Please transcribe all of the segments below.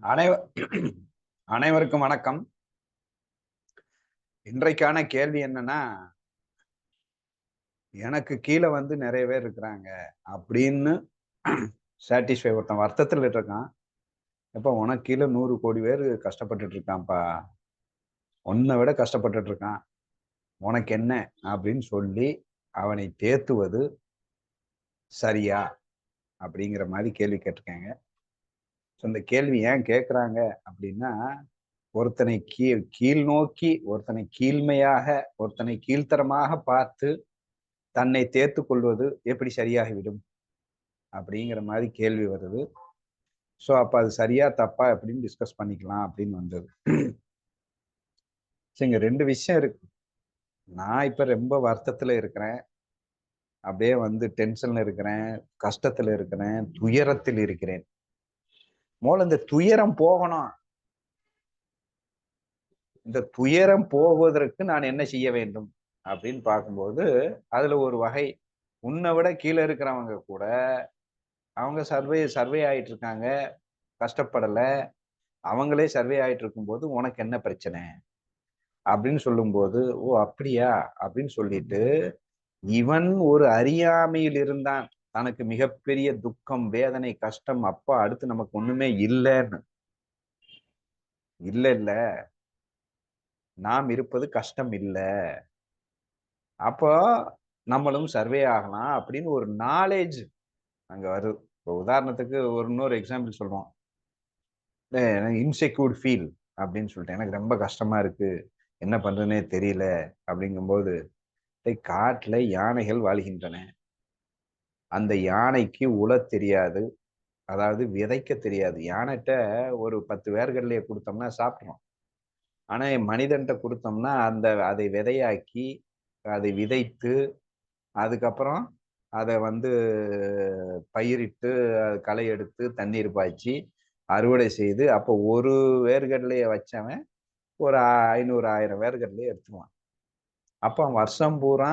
அனைவ அனைவருக்கும் வணக்கம். இன்றைக்கான கேள்வி என்னன்னா எனக்கு கீழே வந்து நிறைய பேர் இருக்கிறாங்க அப்படின்னு சாட்டிஸ்ஃபை ஒருத்தன் வருத்தத்தில் இருக்கான். எப்போ உனக்கு கீழே நூறு கோடி பேர் கஷ்டப்பட்டுட்டு இருக்கான்ப்பா. உன்னை விட கஷ்டப்பட்டுட்டு இருக்கான். உனக்கு என்ன அப்படின்னு சொல்லி அவனை தேத்துவது சரியா அப்படிங்கிற மாதிரி கேள்வி கேட்டிருக்காங்க. இந்த கேள்வி ஏன் கேட்குறாங்க அப்படின்னா ஒருத்தனை கீழ் கீழ் நோக்கி ஒருத்தனை கீழ்மையாக ஒருத்தனை கீழ்த்தரமாக பார்த்து தன்னை தேர்த்து கொள்வது எப்படி சரியாகிவிடும் அப்படிங்கிற மாதிரி கேள்வி வருது. ஸோ அப்போ அது சரியா தப்பா அப்படின்னு டிஸ்கஸ் பண்ணிக்கலாம் அப்படின்னு வந்தது. சரிங்க ரெண்டு விஷயம் இருக்கு. நான் இப்போ ரொம்ப வருத்தத்தில் இருக்கிறேன். அப்படியே வந்து டென்ஷன்ல இருக்கிறேன் கஷ்டத்தில் இருக்கிறேன் துயரத்தில் இருக்கிறேன். மோல இந்த துயரம் போகணும். இந்த துயரம் போவதற்கு நான் என்ன செய்ய வேண்டும்? அப்படின்னு பார்க்கும்போது அதுல ஒரு வகை உன்னை விட கீழே இருக்கிறவங்க கூட அவங்க சர்வே சர்வே ஆயிட்டு இருக்காங்க கஷ்டப்படல அவங்களே சர்வே ஆயிட்டு இருக்கும்போது உனக்கு என்ன பிரச்சனை? அப்படின்னு சொல்லும்போது ஓ அப்படியா? அப்படின்னு சொல்லிட்டு இவன் ஒரு அறியாமையில் இருந்தான். தனக்கு மிகப்பெரிய துக்கம் வேதனை கஷ்டம் அப்பா அடுத்து நமக்கு ஒண்ணுமே இல்லைன்னு. இல்ல இல்ல. நாம் இருப்பது கஷ்டம் இல்லை. அப்போ நம்மளும் சர்வே ஆகலாம் அப்படின்னு ஒரு நாலேஜ் அங்க வருது. இப்போ உதாரணத்துக்கு ஒரு இன்னொரு எக்ஸாம்பிள் சொல்றோம் இன்செக்யூர்ட் ஃபீல் அப்படின்னு சொல்லிட்டு. எனக்கு ரொம்ப கஷ்டமா இருக்கு. என்ன பண்றதுனே தெரியல. அப்படிங்கும்போது காட்டுல யானைகள் வாழ்கின்றன. அந்த யானைக்கு உழ தெரியாது. அதாவது விதைக்க தெரியாது. யானைகிட்ட ஒரு பத்து வேர்கடலையை கொடுத்தோம்னா சாப்பிட்றோம். ஆனால் மனிதன்கிட்ட கொடுத்தோம்னா அந்த அதை விதையாக்கி அதை விதைத்து அதுக்கப்புறம் அதை வந்து பயிரிட்டு களை எடுத்து தண்ணீர் பாய்ச்சி அறுவடை செய்து அப்போ ஒரு வேர்கடலையை வச்சவன் ஒரு ஐநூறு ஆயிரம் வேர்கடலையை எடுத்துவான் அப்போ வருஷம் பூரா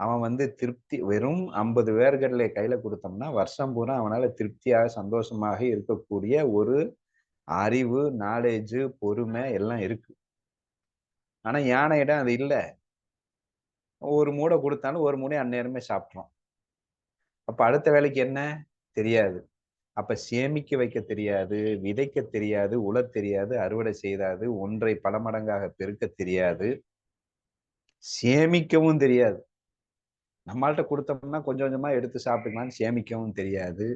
அவன் வந்து திருப்தி வெறும் ஐம்பது வேர்கடலை கையில கொடுத்தோம்னா வருஷம் பூரா அவனால திருப்தியாக சந்தோஷமாக இருக்கக்கூடிய ஒரு அறிவு நாலேஜு பொறுமை எல்லாம் இருக்கு. ஆனா யானையிடம் அது இல்லை. ஒரு மூடை கொடுத்தாலும் ஒரு மூடை அந்நேரமே சாப்பிட்றோம் அப்ப அடுத்த வேலைக்கு என்ன? தெரியாது. அப்ப சேமிக்க வைக்க தெரியாது விதைக்க தெரியாது உழ தெரியாது அறுவடை செய்தாது ஒன்றை பல மடங்காக பெருக்க தெரியாது. சேமிக்கவும் தெரியாது. நம்மள்ட்ட கொடுத்தோம்னா கொஞ்சம் கொஞ்சமா எடுத்து சாப்பிட்டுக்கலாம்னு சேமிக்கவும் தெரியாது.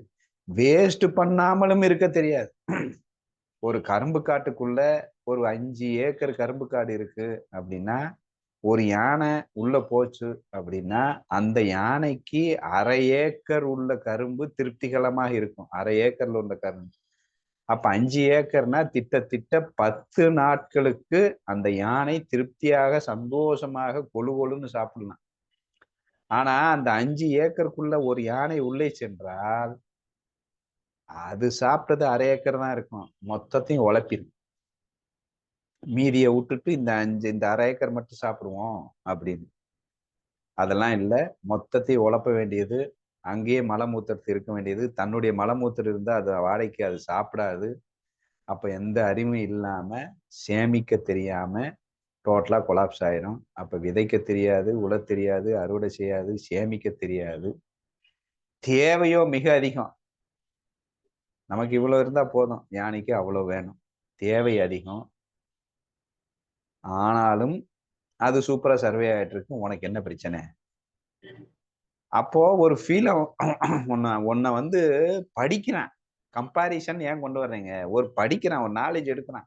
வேஸ்ட் பண்ணாமலும் இருக்க தெரியாது. ஒரு கரும்பு காட்டுக்குள்ள ஒரு அஞ்சு ஏக்கர் கரும்பு காடு இருக்கு அப்படின்னா ஒரு யானை உள்ள போச்சு அப்படின்னா அந்த யானைக்கு அரை ஏக்கர் உள்ள கரும்பு திருப்திகரமாக இருக்கும். அரை ஏக்கர்ல உள்ள கரும்பு. அப்ப அஞ்சு ஏக்கர்னா திட்டத்திட்ட பத்து நாட்களுக்கு அந்த யானை திருப்தியாக சந்தோஷமாக கொழு கொழுன்னு சாப்பிடலாம். ஆனா அந்த அஞ்சு ஏக்கருக்குள்ள ஒரு யானை உள்ளே சென்றால் அது சாப்பிட்டது அரை ஏக்கர் தான் இருக்கும். மொத்தத்தையும் உழப்பிடும் மீதியை விட்டுட்டு இந்த அஞ்சு இந்த அரை ஏக்கர் மட்டும் சாப்பிடுவோம் அப்படின்னு. அதெல்லாம் இல்லை. மொத்தத்தையும் உழப்ப வேண்டியது. அங்கேயே மலமூத்திரத்து இருக்க வேண்டியது. தன்னுடைய மலமூத்திரம் இருந்தால் அது வாடகைக்கு அது சாப்பிடாது. அப்போ எந்த அறிவும் இல்லாமல் சேமிக்க தெரியாம டோட்டலா கொலாப்ஸ் ஆயிரும். அப்போ விதைக்க தெரியாது உழ தெரியாது அறுவடை செய்யாது சேமிக்க தெரியாது. தேவையோ மிக அதிகம். நமக்கு இவ்வளவு இருந்தா போதும். யானைக்கு அவ்வளவு வேணும். தேவை அதிகம். ஆனாலும் அது சூப்பரா சர்வே ஆயிட்டு உனக்கு என்ன பிரச்சனை? அப்போ ஒரு ஃபீல் உன்னை உன்னை வந்து படிக்கிறான். கம்பாரிசன் ஏன் கொண்டு வர்றீங்க? ஒரு படிக்கிறான் ஒரு நாலேஜ் எடுக்கிறான்.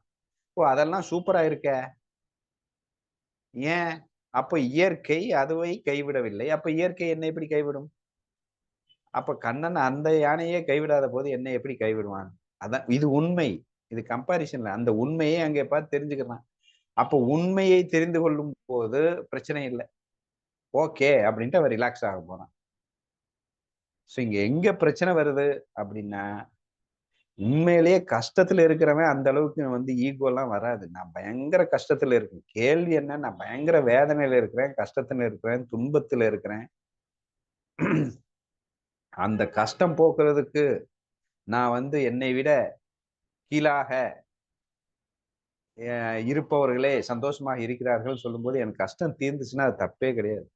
ஓ அதெல்லாம் சூப்பரா இருக்க. ஏன்? அப்ப இயற்கை அதுவை கைவிடவில்லை. அப்ப இயற்கை என்னை எப்படி கைவிடும்? அப்ப கண்ணன் அந்த யானையே கைவிடாத போது என்னை எப்படி கைவிடுவான்? அதான் இது உண்மை. இது கம்பாரிசன்ல அந்த உண்மையை அங்கே பார்த்து தெரிஞ்சுக்கிறான். அப்போ உண்மையை தெரிந்து கொள்ளும் போது பிரச்சனை இல்லை. ஓகே அப்படின்ட்டு அவன் ரிலாக்ஸ் ஆக போறான். ஸோ இங்க எங்க பிரச்சனை வருது அப்படின்னா உண்மையிலேயே கஷ்டத்துல இருக்கிறவன் அந்த அளவுக்கு வந்து ஈகோ எல்லாம் வராது. நான் பயங்கர கஷ்டத்துல இருக்கேன். கேள்வி என்ன? நான் பயங்கர வேதனையில இருக்கிறேன் கஷ்டத்துல இருக்கிறேன் துன்பத்துல இருக்கிறேன். அந்த கஷ்டம் போக்குறதுக்கு நான் வந்து என்னை விட கீழாக இருப்பவர்களே சந்தோஷமாக இருக்கிறார்கள் சொல்லும்போது எனக்கு கஷ்டம் தீர்ந்துச்சுன்னா அது தப்பே கிடையாது.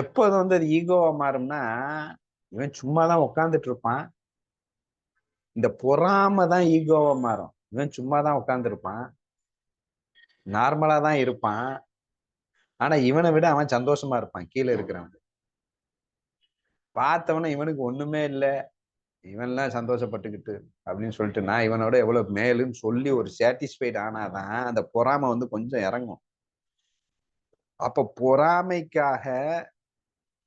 எப்போது வந்து அது ஈகோவா மாறும்னா இவன் சும்மா தான் உட்காந்துட்டு இருப்பான். இந்த பொறாம தான் ஈகோவா மாறும். இவன் சும்மா தான் உட்காந்துருப்பான் நார்மலா தான் இருப்பான். ஆனா இவனை விட அவன் சந்தோஷமா இருப்பான். கீழே இருக்கிறவன். பார்த்தவன இவனுக்கு ஒண்ணுமே இல்லை. இவன்லாம் சந்தோஷப்பட்டுக்கிட்டு அப்படின்னு சொல்லிட்டு நான் இவனோட எவ்வளவு மேலுன்னு சொல்லி ஒரு சாட்டிஸ்ஃபைட் ஆனாதான் அந்த பொறாமை வந்து கொஞ்சம் இறங்கும். அப்ப பொறாமைக்காக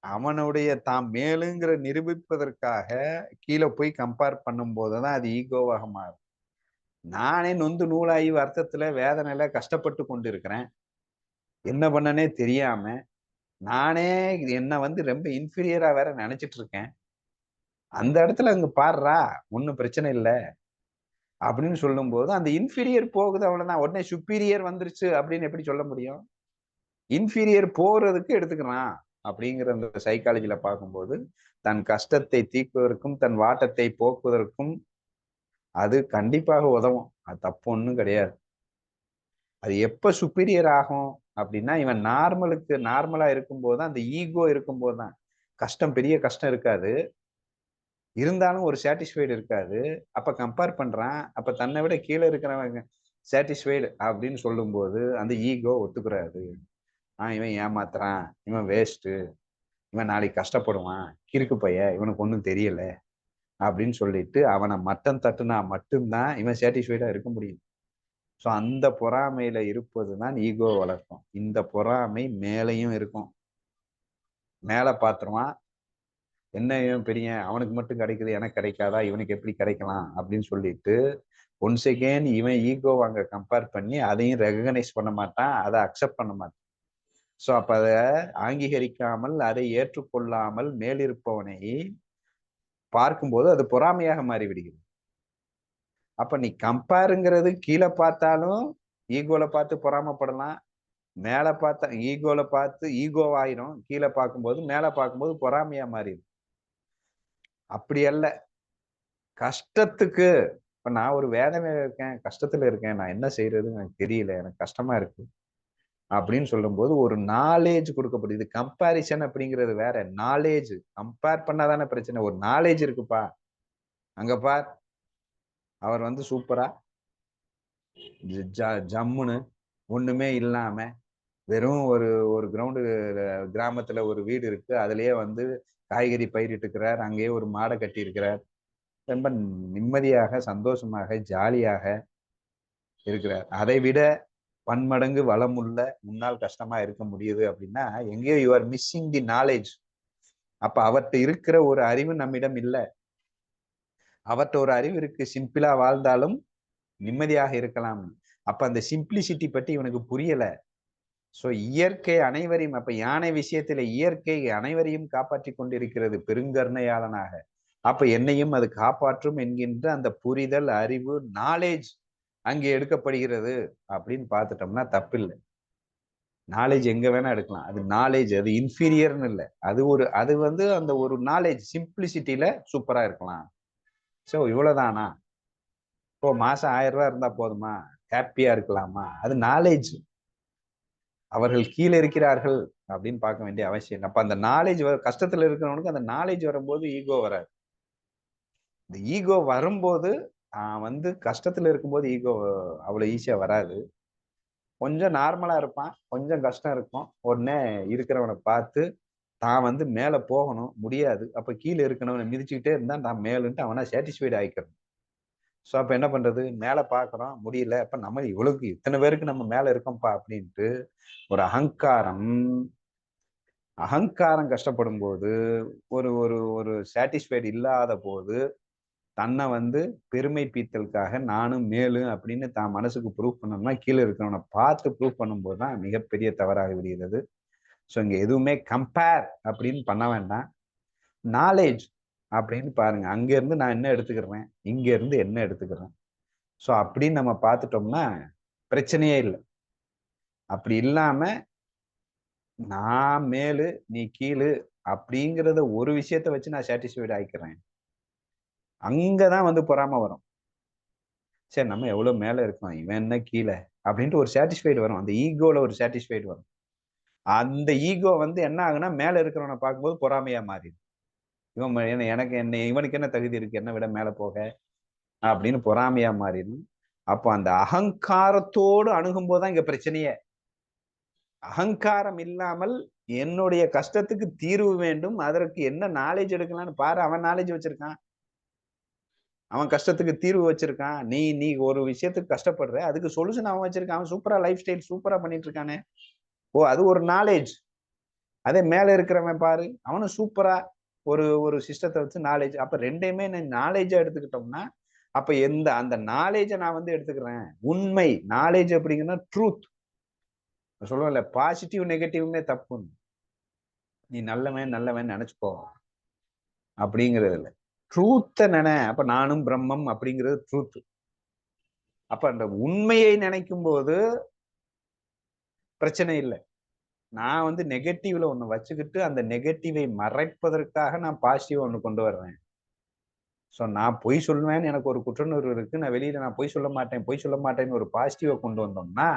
அவனுடைய தான் மேலுங்கிற நிரூபிப்பதற்காக கீழே போய் கம்பேர் பண்ணும்போது தான் அது ஈகோவாக மாறும். நானே நொந்து நூலாகி வருத்தத்துல வேதனையில கஷ்டப்பட்டு கொண்டு இருக்கிறேன் என்ன பண்ணனே தெரியாம நானே என்னை வந்து ரொம்ப இன்ஃபீரியரா வேற நினைச்சிட்டு இருக்கேன் அந்த இடத்துல அங்க பாடுறா ஒன்றும் பிரச்சனை இல்லை. அப்படின்னு சொல்லும்போது அந்த இன்ஃபீரியர் போகுது அவ்வளவுதான். உடனே சுப்பீரியர் வந்துருச்சு அப்படின்னு எப்படி சொல்ல முடியும்? இன்ஃபீரியர் போறதுக்கு எடுத்துக்கிறான். அப்படிங்கிற அந்த சைக்காலஜியில பார்க்கும்போது தன் கஷ்டத்தை தீர்ப்பதற்கும் தன் வாட்டத்தை போக்குவதற்கும் அது கண்டிப்பாக உதவும். அது தப்பு ஒன்றும் கிடையாது. அது எப்ப சுப்பீரியர் ஆகும் அப்படின்னா இவன் நார்மலுக்கு நார்மலா இருக்கும்போது அந்த ஈகோ இருக்கும்போது தான். கஷ்டம் பெரிய கஷ்டம் இருக்காது. இருந்தாலும் ஒரு சாட்டிஸ்ஃபைடு இருக்காது. அப்ப கம்பேர் பண்றான். அப்ப தன்னை விட கீழே இருக்கிறவங்க சாட்டிஸ்ஃபைடு அப்படின்னு சொல்லும்போது அந்த ஈகோ ஒத்துக்கிறாரு ஆஹ் இவன் ஏமாத்துறான். இவன் வேஸ்ட்டு இவன் நாளைக்கு கஷ்டப்படுவான். கிறுக்கு பைய இவனுக்கு ஒன்றும் தெரியல. அப்படின்னு சொல்லிட்டு அவனை மட்டம் தட்டுனா மட்டும்தான் இவன் சாட்டிஸ்ஃபைடாக இருக்க முடியும். ஸோ அந்த பொறாமையில இருப்பது தான் ஈகோ வளர்க்கும். இந்த பொறாமை மேலையும் இருக்கும். மேலே பார்த்துருவான் என்ன இவன் பெரிய அவனுக்கு மட்டும் கிடைக்குது எனக்கு கிடைக்காதா? இவனுக்கு எப்படி கிடைக்கலாம்? அப்படின்னு சொல்லிட்டு ஒன் செகண்ட் இவன் ஈகோவை அங்கே கம்பேர் பண்ணி அதையும் ரெகனைஸ் பண்ண மாட்டான். அதை அக்செப்ட் பண்ண மாட்டான். ஸோ அப்ப அதை அங்கீகரிக்காமல் அதை ஏற்றுக்கொள்ளாமல் மேலிருப்பவனை பார்க்கும்போது அது பொறாமையாக மாறிவிடுகிறது. அப்ப நீ கம்பேருங்கிறது கீழே பார்த்தாலும் ஈகோல பார்த்து பொறாமப்படலாம். மேலே பார்த்தா ஈகோல பார்த்து ஈகோ ஆயிரும். கீழே பார்க்கும்போது மேலே பார்க்கும்போது பொறாமையா மாறிடும் அப்படி அல்ல. கஷ்டத்துக்கு இப்போ நான் ஒரு வேதனையில் இருக்கேன் கஷ்டத்துல இருக்கேன். நான் என்ன செய்யறதுன்னு எனக்கு தெரியல. எனக்கு கஷ்டமா இருக்கு. அப்படின்னு சொல்லும்போது ஒரு நாலேஜ் கொடுக்கப்படுது. கம்பாரிசன் அப்படிங்கிறது வேற. நாலேஜ் கம்பேர் பண்ணாதானே பிரச்சனை. ஒரு நாலேஜ் இருக்குப்பா. அங்க பார். அவர் வந்து சூப்பரா ஜம்முன்னு ஒண்ணுமே இல்லாம வெறும் ஒரு ஒரு கிரவுண்டு கிராமத்துல ஒரு வீடு இருக்கு. அதுலயே வந்து காய்கறி பயிரிட்டுக்கிறார் அங்கேயே ஒரு மாடை கட்டி இருக்கிறார் ரொம்ப நிம்மதியாக சந்தோஷமாக ஜாலியாக இருக்கிறார். அதை விட பன்மடங்கு வளமுள்ள முன்னால் கஷ்டமா இருக்க முடியுது அப்படின்னா எங்கேயோ you are missing the knowledge அப்ப அவர்கிட்ட இருக்கிற ஒரு அறிவு நம்மிடம் இல்லை. அவர்கிட்ட ஒரு அறிவு இருக்கு சிம்பிளா வாழ்ந்தாலும் நிம்மதியாக இருக்கலாம். அப்ப அந்த சிம்பிளிசிட்டி பற்றி இவனுக்கு புரியல. சோ இயற்கை அனைவரையும் அப்ப யானை விஷயத்துல இயற்கை அனைவரையும் காப்பாற்றி கொண்டிருக்கிறது பெருங்கருணையாளனாக. அப்ப என்னையும் அது காப்பாற்றும் என்கின்ற அந்த புரிதல் அறிவு நாலேஜ் அங்கே எடுக்கப்படுகிறது அப்படின்னு பார்த்துட்டோம்னா தப்பில்லை. நாலேஜ் எங்க வேணா எடுக்கலாம். அது நாலேஜ் அது இன்ஃபீரியர்னு இல்லை. அது ஒரு அது வந்து அந்த ஒரு நாலேஜ் சிம்பிளிசிட்டியில சூப்பரா இருக்கலாம். ஸோ இவ்வளவுதானா? இப்போ மாசம் ஆயிரம் ரூபாய் இருந்தா போதுமா? ஹாப்பியா இருக்கலாமா? அது நாலேஜ் அவர்கள் கீழே இருக்கிறார்கள் அப்படின்னு பார்க்க வேண்டிய அவசியம் இல்லை. அந்த நாலேஜ் கஷ்டத்துல இருக்கிறவனுக்கு அந்த நாலேஜ் வரும்போது ஈகோ வராது. இந்த ஈகோ வரும்போது அவன் வந்து கஷ்டத்துல இருக்கும்போது ஈகோ அவ்வளோ ஈஸியா வராது. கொஞ்சம் நார்மலா இருப்பான் கொஞ்சம் கஷ்டம் இருக்கும். உடனே இருக்கிறவனை பார்த்து தான் வந்து மேல போகணும் முடியாது. அப்ப கீழே இருக்கிறவனை மிதிச்சுக்கிட்டே இருந்தா நான் மேலுன்ட்டு அவனா சாட்டிஸ்ஃபைடு ஆயிக்கிறோம் ஸோ அப்போ என்ன பண்றது? மேலே பார்க்குறோம் முடியல. அப்போ நம்ம இவ்வளவுக்கு இத்தனை பேருக்கு நம்ம மேலே இருக்கோம்ப்பா அப்படின்ட்டு ஒரு அகங்காரம் அகங்காரம் கஷ்டப்படும் போது ஒரு ஒரு ஒரு சாட்டிஸ்ஃபைடு இல்லாத போது தன்னை வந்து பெருமை பீத்தலுக்காக நானும் மேலும் அப்படின்னு தான் மனசுக்கு ப்ரூவ் பண்ணோம்னா கீழே இருக்கிறவனை பார்த்து ப்ரூவ் பண்ணும்போது தான் மிகப்பெரிய தவறாக விடுகிறது. ஸோ இங்கே எதுவுமே கம்பேர் அப்படின்னு பண்ண வேண்டாம். நாலேஜ் அப்படின்னு பாருங்க. அங்கேருந்து நான் என்ன எடுத்துக்கிறேன்? இங்கேருந்து என்ன எடுத்துக்கிறேன்? ஸோ அப்படின்னு நம்ம பார்த்துட்டோம்னா பிரச்சனையே இல்லை. அப்படி இல்லாமல் நான் மேலு நீ கீழு அப்படிங்கிறத ஒரு விஷயத்த வச்சு நான் சாட்டிஸ்ஃபைடு ஆகிக்கிறேன் அங்கதான் வந்து பொறாம வரும். சரி நம்ம எவ்வளவு மேல இருக்கோம் இவன் என்ன கீழே? அப்படின்ட்டு ஒரு சாட்டிஸ்ஃபைடு வரும். அந்த ஈகோல ஒரு சாட்டிஸ்ஃபைடு வரும். அந்த ஈகோ வந்து என்ன ஆகுனா மேல இருக்கிறவனை பார்க்கும்போது பொறாமையா மாறிடும். இவன் என்ன- எனக்கு என்ன இவனுக்கு என்ன தகுதி இருக்கு? என்ன விட மேல போக. அப்படின்னு பொறாமையா மாறிடும். அப்போ அந்த அகங்காரத்தோடு அணுகும்போது தான் இங்க பிரச்சனையே. அகங்காரம் இல்லாமல் என்னுடைய கஷ்டத்துக்கு தீர்வு வேண்டும். அதற்கு என்ன நாலேஜ் எடுக்கலாம்னு பாரு அவன் நாலேஜ் வச்சிருக்கான். அவன் கஷ்டத்துக்கு தீர்வு வச்சிருக்கான். நீ நீ ஒரு விஷயத்துக்கு கஷ்டப்படுற அதுக்கு சொல்யூஷன் அவன் வச்சிருக்கான். அவன் சூப்பரா லைஃப் ஸ்டைல் சூப்பரா பண்ணிட்டு இருக்கானே. ஓ அது ஒரு நாலேஜ் அதே மேல இருக்கிறவன் பாரு அவனும் சூப்பரா ஒரு ஒரு சிஸ்டத்தை வச்சு நாலேஜ் அப்ப ரெண்டையுமே நாலேஜா எடுத்துக்கிட்டோம்னா அப்ப எந்த அந்த நாலேஜை நான் வந்து எடுத்துக்கிறேன். உண்மை நாலேஜ் அப்படிங்கன்னா ட்ரூத் சொல்லுவேன்ல பாசிட்டிவ் நெகட்டிவ்னே தப்புன்னு. நீ நல்லவன் நல்லவன் நினைச்சுக்கோ. அப்படிங்கிறது இல்லை ட்ரூத்தை நினை அப்ப நானும் பிரம்மம் அப்படிங்கிறது ட்ரூத் அப்ப அந்த உண்மையை நினைக்கும் போது பிரச்சனை இல்லை. நான் வந்து நெகட்டிவ்ல ஒண்ணு வச்சுக்கிட்டு அந்த நெகட்டிவை மறைப்பதற்காக நான் பாசிட்டிவ் ஒண்ணு கொண்டு வர்றேன். ஸோ நான் பொய் சொல்லுவேன்னு எனக்கு ஒரு குற்றநூறு இருக்கு. நான் வெளியில நான் பொய் சொல்ல மாட்டேன் பொய் சொல்ல மாட்டேன்னு ஒரு பாசிட்டிவை கொண்டு வந்தோம்னா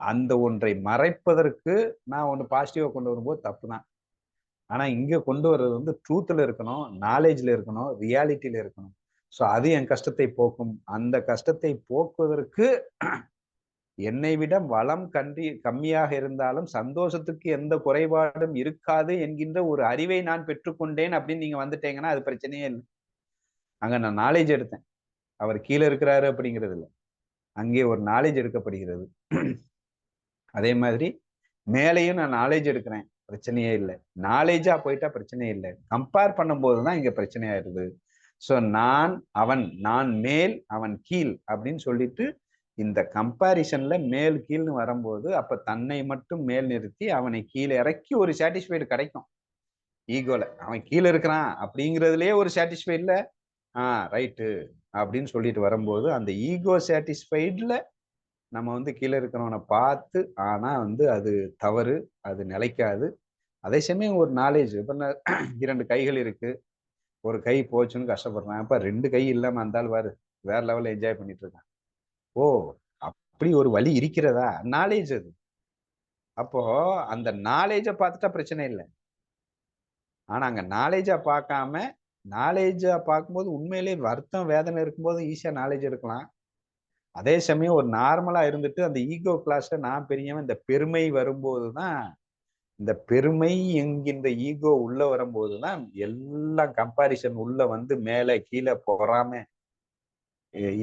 அந்த ஒன்றை மறைப்பதற்கு நான் ஒன்று பாசிட்டிவா கொண்டு வரும்போது தப்பு தான். ஆனா இங்க கொண்டு வர்றது வந்து ட்ரூத்ல இருக்கணும் நாலேஜ்ல இருக்கணும் ரியாலிட்டியில இருக்கணும். ஸோ அது என் கஷ்டத்தை போக்கும். அந்த கஷ்டத்தை போக்குவதற்கு என்னை விட வளம் கன்றி கம்மியாக இருந்தாலும் சந்தோஷத்துக்கு எந்த குறைபாடும் இருக்காது என்கின்ற ஒரு அறிவை நான் பெற்றுக்கொண்டேன் அப்படின்னு நீங்க வந்துட்டீங்கன்னா அது பிரச்சனையே இல்லை. அங்க நான் நாலேஜ் எடுத்தேன். அவர் கீழே இருக்கிறாரு அப்படிங்கிறது இல்லை. அங்கே ஒரு நாலேஜ் எடுக்கப்படுகிறது. அதே மாதிரி மேலேயும் நான் நாலேஜ் எடுக்கிறேன். பிரச்சனையே இல்லை. நாலேஜா போயிட்டா பிரச்சனையே இல்லை. கம்பேர் பண்ணும்போது தான் இங்க பிரச்சனையாயிருது ஸோ நான் அவன் நான் மேல் அவன் கீழ் அப்படின்னு சொல்லிட்டு இந்த கம்பாரிசன்ல மேல் கீழ்னு வரும்போது அப்ப தன்னை மட்டும் மேல் நிறுத்தி அவனை கீழே இறக்கி ஒரு சாட்டிஸ்ஃபைடு கிடைக்கும். ஈகோல அவன் கீழே இருக்கிறான் அப்படிங்கிறதுலயே ஒரு சாட்டிஸ்ஃபைட்ல ஆ ரைட்டு அப்படின்னு சொல்லிட்டு வரும்போது அந்த ஈகோ சாட்டிஸ்ஃபைட்ல நம்ம வந்து கீழே இருக்கிறவனை பார்த்து ஆனால் வந்து அது தவறு அது நிலைக்காது. அதே சமயம் ஒரு நாலேஜ் இப்போ நான் இரண்டு கைகள் இருக்குது ஒரு கை போச்சுன்னு கஷ்டப்படுறான். அப்போ ரெண்டு கை இல்லாமல் வந்தாலும் பாரு வேற லெவலில் என்ஜாய் பண்ணிட்டு இருக்கான். ஓ அப்படி ஒரு வழி இருக்கிறதா? நாலேஜ் அது. அப்போ அந்த நாலேஜை பார்த்துட்டா பிரச்சனை இல்லை. ஆனால் அங்கே நாலேஜை பார்க்காம நாலேஜை பார்க்கும்போது உண்மையிலேயே வருத்தம் வேதனை இருக்கும்போது ஈஸியாக நாலேஜ் எடுக்கலாம். அதே சமயம் ஒரு நார்மலா இருந்துட்டு அந்த ஈகோ கிளாஸ்ல நான் பெரியவன் இந்த பெருமை வரும்போது தான் இந்த பெருமை என்கின்ற ஈகோ உள்ள வரும்போது தான் எல்லாம் கம்பாரிசன் உள்ள வந்து மேலே கீழே பொறாம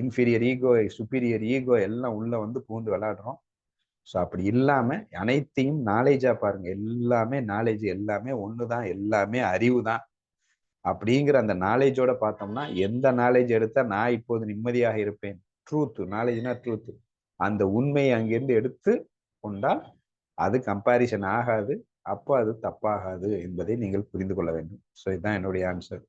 இன்ஃபீரியர் ஈகோ சுப்பீரியர் ஈகோ எல்லாம் உள்ள வந்து பூந்து விளாடுறோம் ஸோ அப்படி இல்லாமல் அனைத்தையும் நாலேஜாக பாருங்க. எல்லாமே நாலேஜ் எல்லாமே ஒண்ணுதான் எல்லாமே அறிவு தான் அப்படிங்கிற அந்த நாலேஜோட பார்த்தோம்னா எந்த நாலேஜ் எடுத்தால் நான் இப்போது நிம்மதியாக இருப்பேன்? ட்ரூத்து நாலேஜ்னா ட்ரூத்து அந்த உண்மையை அங்கிருந்து எடுத்து கொண்டால் அது கம்பாரிசன் ஆகாது அப்போ அது தப்பாகாது என்பதை நீங்கள் புரிந்து கொள்ள வேண்டும். ஸோ இதுதான் என்னுடைய ஆன்சர்